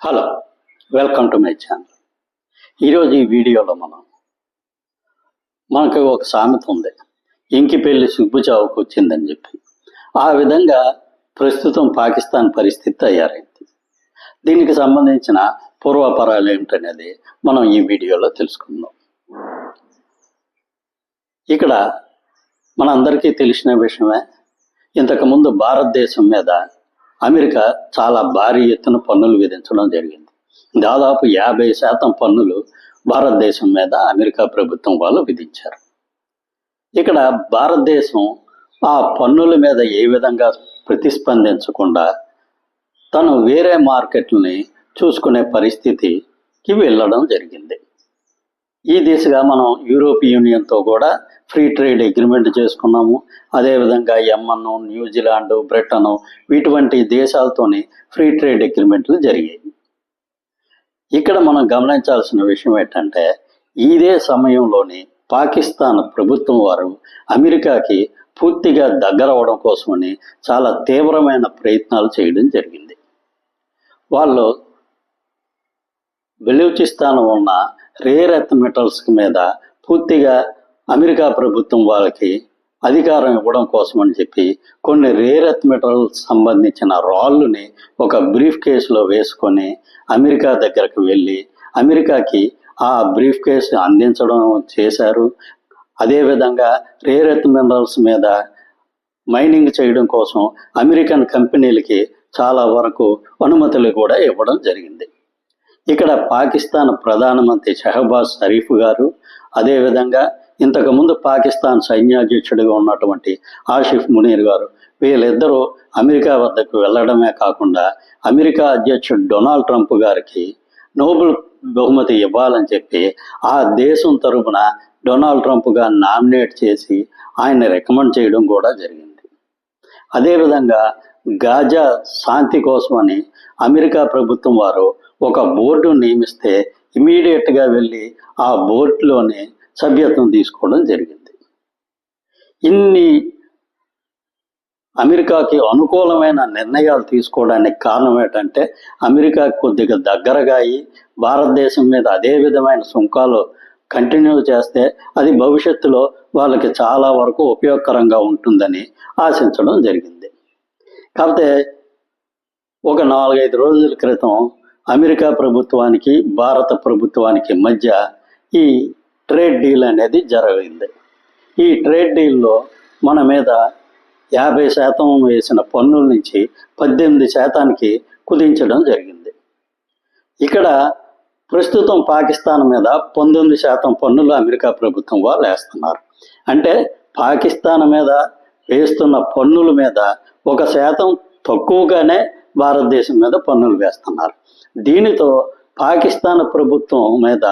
Hello welcome to my channel ఈరోజు ఈ వీడియోలో మనం మనకు ఒక సామెత ఉంది. ఇంకి పెళ్ళి సుబ్బు చావుకు వచ్చిందని చెప్పి. ఆ విధంగా ప్రస్తుతం పాకిస్తాన్ పరిస్థితి తయారైంది. దీనికి సంబంధించిన పూర్వపరాలు ఏమిటనేది మనం ఈ వీడియోలో తెలుసుకుందాం. ఇక్కడ మనందరికీ తెలిసిన విషయమే ఇంతకుముందు భారతదేశం మీద అమెరికా చాలా భారీ ఎత్తున పన్నులు విధించడం జరిగింది. దాదాపు యాభై శాతం పన్నులు భారతదేశం మీద అమెరికా ప్రభుత్వం వాళ్ళు విధించారు. ఇక్కడ భారతదేశం ఆ పన్నుల మీద ఏ విధంగా ప్రతిస్పందించకుండా తను వేరే మార్కెట్లని చూసుకునే పరిస్థితికి వెళ్ళడం జరిగింది. ఈ దిశగా మనం యూరోప్ యూనియన్తో కూడా ఫ్రీ ట్రేడ్ అగ్రిమెంట్ చేసుకున్నాము. అదేవిధంగా యమ్మన్ న్యూజిలాండ్ బ్రిటన్ ఇటువంటి దేశాలతోని ఫ్రీ ట్రేడ్ అగ్రిమెంట్లు జరిగాయి. ఇక్కడ మనం గమనించాల్సిన విషయం ఏంటంటే ఇదే సమయంలోని పాకిస్తాన్ ప్రభుత్వం వారు అమెరికాకి పూర్తిగా దగ్గర అవడం కోసమని చాలా తీవ్రమైన ప్రయత్నాలు చేయడం జరిగింది. వాళ్ళు బెలూచిస్తాన్ ఉన్న రేర్ ఎర్త్ మెటల్స్ మీద పూర్తిగా అమెరికా ప్రభుత్వం వాళ్ళకి అధికారం ఇవ్వడం కోసం అని చెప్పి కొన్ని రేర్ ఎర్త్ మెటల్ సంబంధించిన రాళ్ళుని ఒక బ్రీఫ్ కేసులో వేసుకొని అమెరికా దగ్గరకు వెళ్ళి అమెరికాకి ఆ బ్రీఫ్ కేసు అందించడం చేశారు. అదేవిధంగా రేర్ ఎర్త్ మినరల్స్ మీద మైనింగ్ చేయడం కోసం అమెరికన్ కంపెనీలకి చాలా వరకు అనుమతులు కూడా ఇవ్వడం జరిగింది. ఇక్కడ పాకిస్తాన్ ప్రధానమంత్రి షహబాజ్ షరీఫ్ గారు అదేవిధంగా ఇంతకుముందు పాకిస్తాన్ సైన్యాధ్యక్షుడిగా ఉన్నటువంటి ఆషిఫ్ మునీర్ గారు వీళ్ళిద్దరూ అమెరికా వద్దకు వెళ్ళడమే కాకుండా అమెరికా అధ్యక్షుడు డొనాల్డ్ ట్రంప్ గారికి నోబెల్ బహుమతి ఇవ్వాలని చెప్పి ఆ దేశం తరపున డొనాల్డ్ ట్రంప్గా నామినేట్ చేసి ఆయన రికమెండ్ చేయడం కూడా జరిగింది. అదేవిధంగా గాజా శాంతి కోసమని అమెరికా ప్రభుత్వం వారు ఒక బోర్డు నియమిస్తే ఇమీడియట్గా వెళ్ళి ఆ బోర్డులోనే సభ్యత్వం తీసుకోవడం జరిగింది. ఇన్ని అమెరికాకి అనుకూలమైన నిర్ణయాలు తీసుకోవడానికి కారణం ఏంటంటే అమెరికా కొద్దిగా దగ్గరగా అయ్యి భారతదేశం మీద అదే విధమైన సుంకాలు కంటిన్యూ చేస్తే అది భవిష్యత్తులో వాళ్ళకి చాలా వరకు ఉపయోగకరంగా ఉంటుందని ఆశించడం జరిగింది. కాకపోతే ఒక నాలుగైదు రోజుల క్రితం అమెరికా ప్రభుత్వానికి భారత ప్రభుత్వానికి మధ్య ఈ ట్రేడ్ డీల్ అనేది జరిగింది. ఈ ట్రేడ్ డీల్లో మన మీద యాభై శాతం వేసిన పన్నుల నుంచి పద్దెనిమిది శాతానికి కుదించడం జరిగింది. ఇక్కడ ప్రస్తుతం పాకిస్తాన్ మీద పంతొమ్మిది శాతం పన్నులు అమెరికా ప్రభుత్వం వాళ్ళు వేస్తున్నారు. అంటే పాకిస్తాన్ మీద వేస్తున్న పన్నుల మీద ఒక శాతం తక్కువగానే భారతదేశం మీద పన్నులు వేస్తున్నారు. దీనితో పాకిస్తాన్ ప్రభుత్వం మీద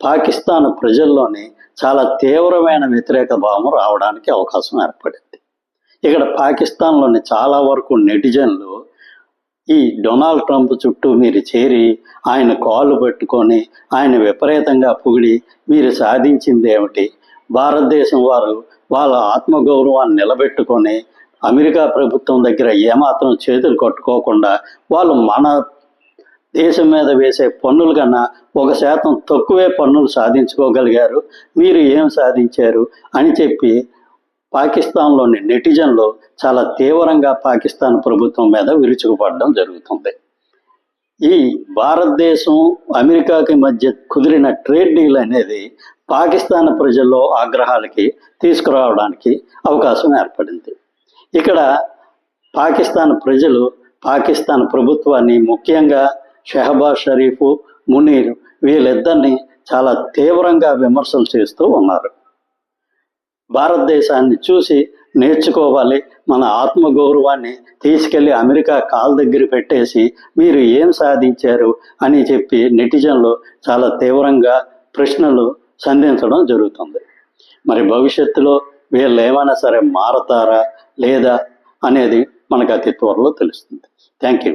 పాకిస్తాన్ ప్రజల్లోని చాలా తీవ్రమైన వ్యతిరేక భావం రావడానికి అవకాశం ఏర్పడింది. ఇక్కడ పాకిస్తాన్లోని చాలా వరకు నెటిజన్లు ఈ డొనాల్డ్ ట్రంప్ చుట్టూ మీరు చేరి ఆయన కాళ్ళు పెట్టుకొని ఆయన విపరీతంగా పొగిడి మీరు సాధించింది ఏమిటి? భారతదేశం వారు వాళ్ళ ఆత్మగౌరవాన్ని నిలబెట్టుకొని అమెరికా ప్రభుత్వం దగ్గర ఏమాత్రం చేతులు కట్టుకోకుండా వాళ్ళు మన దేశం మీద వేసే పన్నుల కన్నా ఒక శాతం తక్కువే పన్నులు సాధించుకోగలిగారు. మీరు ఏం సాధించారు? అని చెప్పి పాకిస్తాన్లోని నెటిజన్లు చాలా తీవ్రంగా పాకిస్తాన్ ప్రభుత్వం మీద విరుచుకుపడడం జరుగుతుంది. ఈ భారతదేశం అమెరికాకి మధ్య కుదిరిన ట్రేడ్ డీల్ అనేది పాకిస్తాన్ ప్రజల్లో ఆగ్రహాలకి తీసుకురావడానికి అవకాశం ఏర్పడింది. ఇక్కడ పాకిస్తాన్ ప్రజలు పాకిస్తాన్ ప్రభుత్వాన్ని ముఖ్యంగా షెహబాజ్ షరీఫ్ మునీర్ వీళ్ళిద్దరిని చాలా తీవ్రంగా విమర్శలు చేస్తూ ఉన్నారు. భారతదేశాన్ని చూసి నేర్చుకోవాలి మన ఆత్మగౌరవాన్ని తీసుకెళ్ళి అమెరికా కాల్ దగ్గర పెట్టేసి మీరు ఏం సాధించారు అని చెప్పి నెటిజన్లు చాలా తీవ్రంగా ప్రశ్నలు సంధించడం జరుగుతుంది. మరి భవిష్యత్తులో వీళ్ళు ఏమైనా సరే మారతారా లేదా అనేది మనకు అతి త్వరలో తెలుస్తుంది. Thank you.